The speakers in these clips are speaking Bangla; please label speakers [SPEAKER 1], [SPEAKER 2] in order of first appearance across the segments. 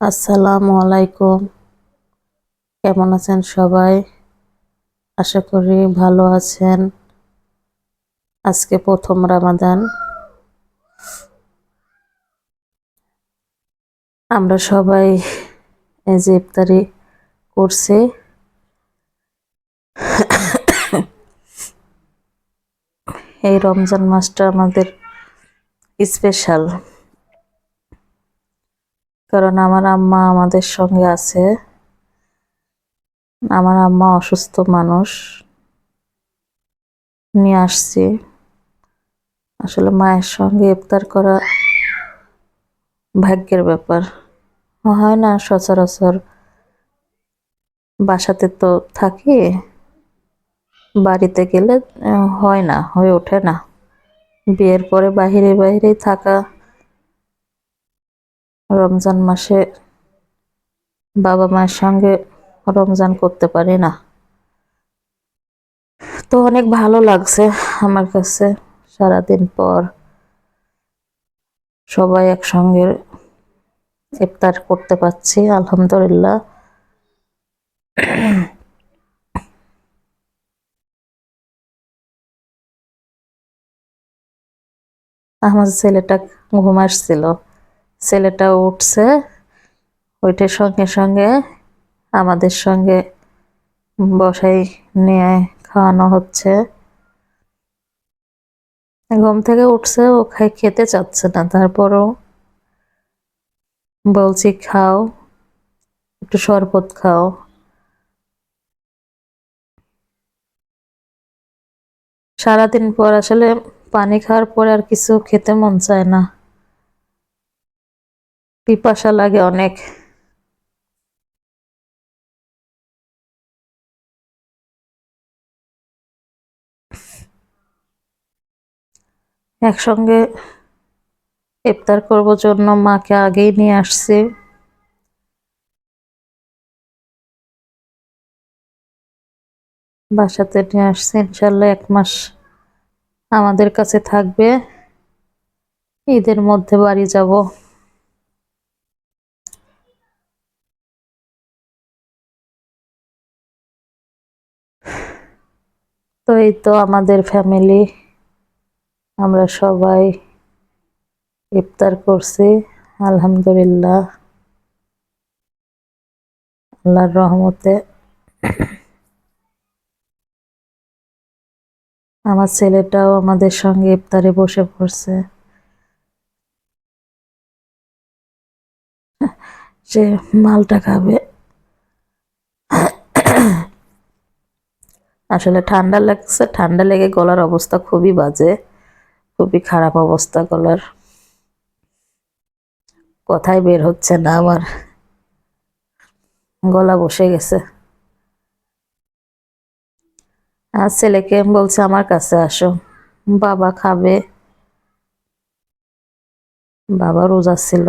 [SPEAKER 1] আসসালামু আলাইকুম। কেমন আছেন সবাই? আশা করি ভালো আছেন। আজকে প্রথম রামাদান। আমরা সবাই এই যে ইফতারি করছি। এই রমজান মাসটা আমাদের স্পেশাল কারণ আমার আম্মা আমাদের সঙ্গে আছে। আমার আম্মা অসুস্থ মানুষ। নিয়ে আসছি। আসলে মায়ের সঙ্গে ইফতার করা ভাগ্যের ব্যাপার। হয় না সচরাচর বাসাতে তো থাকি, বাড়িতে গেলে হয় না, হয়ে ওঠে না। বিয়ের পরে বাহিরে বাহিরেই থাকা রমজান মাসে বাবা মায়ের সঙ্গে রমজান করতে পারি না। তো অনেক ভালো লাগছে আমার কাছে সারাদিন পর। সবাই একসঙ্গে ইফতার করতে পারছি, আলহামদুলিল্লাহ। আমার ছেলেটা ঘুম আসছিল। ছেলেটা উঠছে ওইটার সঙ্গে সঙ্গে আমাদের সঙ্গে বসাই নিয়ে খাওয়ানো হচ্ছে। ঘুম থেকে উঠছে, ও খাই খেতে চাচ্ছে না, তারপরও বলছি, খাও, একটু শরবত খাও। সারাদিন পর আসলে পানি খাওয়ার পরে আর কিছু খেতে মন চায় না। পিপাসা লাগে অনেক। একসঙ্গে ইফতার করব জন্য মাকে আগেই নিয়ে আসছি। বাসাতে নিয়ে আসছি, ইনশাল্লাহ এক মাস আমাদের কাছে থাকবে। ঈদের মধ্যে বাড়ি যাব। তো এই তো আমাদের ফ্যামিলি আমরা সবাই ইফতার করছি, আলহামদুলিল্লাহ। আল্লাহর রহমতে। আমার ছেলেটাও আমাদের সঙ্গে ইফতারে বসে পড়ছে। সে মালটা খাবে। আসলে ঠান্ডা লাগছে, ঠান্ডা লেগে গলার অবস্থা খুবই বাজে, খুবই খারাপ অবস্থা গলার। কথাই বের হচ্ছে না আমার। গলা বসে গেছে। আর ছেলেকে বলছে আমার কাছে আসো। বাবা খাবে। বাবা রোজা ছিল।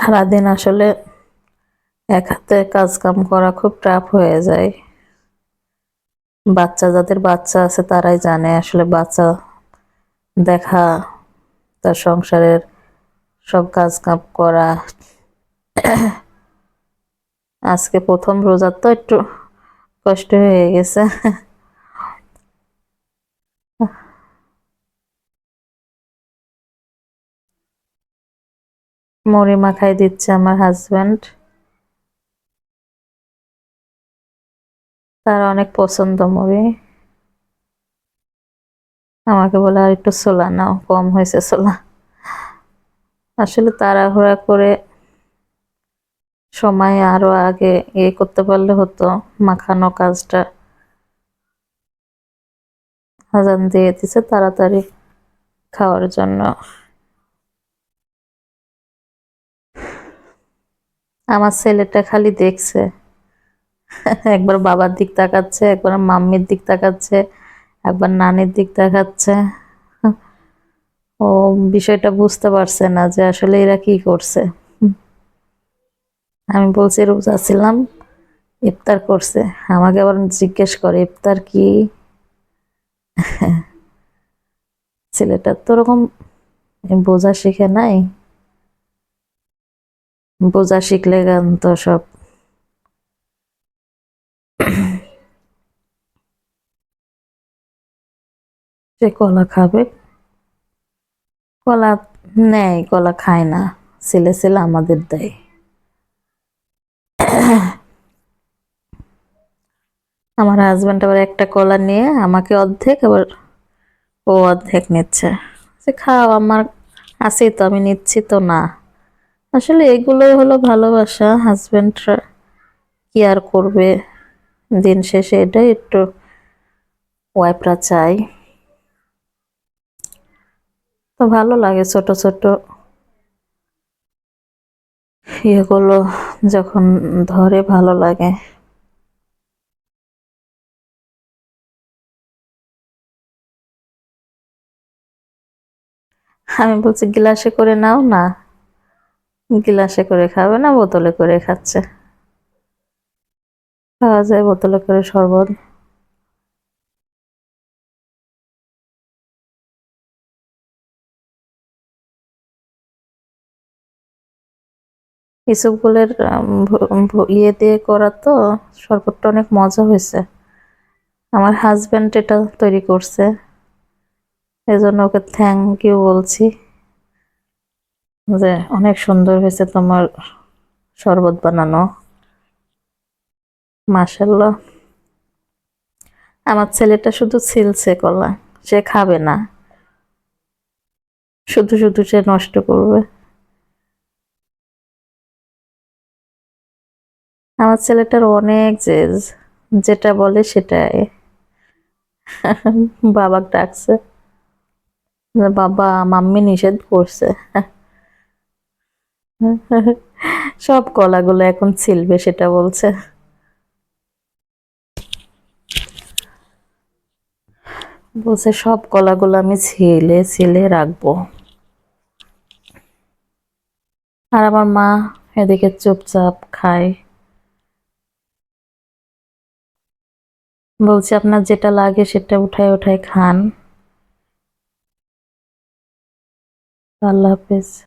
[SPEAKER 1] সারাদিন আসলে এক হাতে কাজ কাম করা খুব টাফ হয়ে যায়। বাচ্চা যাদের বাচ্চা আছে তারাই জানে আসলে বাচ্চা দেখা, তার সংসারের সব কাজ কাম করা। আজকে প্রথম রোজার তো একটু কষ্ট হয়ে গেছে। মুড়ি মাখাই দিচ্ছে আমার হাজবেন্ড তার অনেক পছন্দ মুড়ি আমাকে বলে, আর একটু ছোলা নাও, কম হয়েছে ছোলা আসলে তাড়াহুড়া করে সময় আরও আগে ইয়ে করতে পারলে হতো, মাখানো কাজটা। আজান দিয়ে দিছে তাড়াতাড়ি খাওয়ার জন্য। আমার ছেলেটা খালি দেখছে। একবার বাবার দিক তাকাচ্ছে, একবার মাম্মির দিক তাকাচ্ছে, একবার নানির দিক তাকাচ্ছে। ও বিষয়টা বুঝতে পারছে না যে আসলে এরা কি করছে। আমি বলছি, রোজা ছিলাম ইফতার করছে। আমাকে আবার জিজ্ঞেস করে, ইফতার কি? ছেলেটার তো ওরকম বোঝা শিখে নাই। বোঝা শিখলে গান তো সব। সে কলা খাবে। কলা নেয়, কলা খায় না। ছেলে ছেলে আমাদের দেয়। আমার হাজব্যান্ড আবার একটা কলা নিয়ে আমাকে অর্ধেক, আবার ও অর্ধেক নিচ্ছে। সে খাও, আমার আছে তো, আমি নিচ্ছি তো না। আসলে এগুলোই হলো ভালোবাসা হাজব্যান্ডরা কি আর করবে দিন শেষে, এটাই একটু ওয়াইফরা চাই। তো ভালো লাগে ছোট ছোট ইয়েগুলো যখন ধরে ভালো লাগে। আমি বলছি, গ্লাসে করে নাও না? গিলাসে করে খাবে না, বোতলে করে খাচ্ছে। খাওয়া যায় বোতলে করে শরবত। ইসবগুলের ইয়ে দিয়ে করা তো শরবতটা অনেক মজা হয়েছে। আমার হাজব্যান্ড এটা তৈরি করছে। এজন্য ওকে থ্যাংক ইউ বলছি। যে অনেক সুন্দর হয়েছে তোমার শরবত বানানো। মাসাল্লাহ আমার ছেলেটা শুধু ছিলছে কলা, সে খাবে না। শুধু শুধু সে নষ্ট করবে। আমার ছেলেটার অনেক জেজ, যেটা বলে সেটাই। বাবাকে ডাকছে বাবা, মাম্মি নিষেধ করছে। সব কলাগুলো এখন ছিলবে, সেটা বলছে। বলছে, সব কলাগুলো আমি ছিলে ছিলে রাখব। আর আমার মা এদিকে চুপচাপ খায়। বলছি, আপনার যেটা লাগে সেটা উঠায় উঠায় খান। আল্লাহ হাফেজ।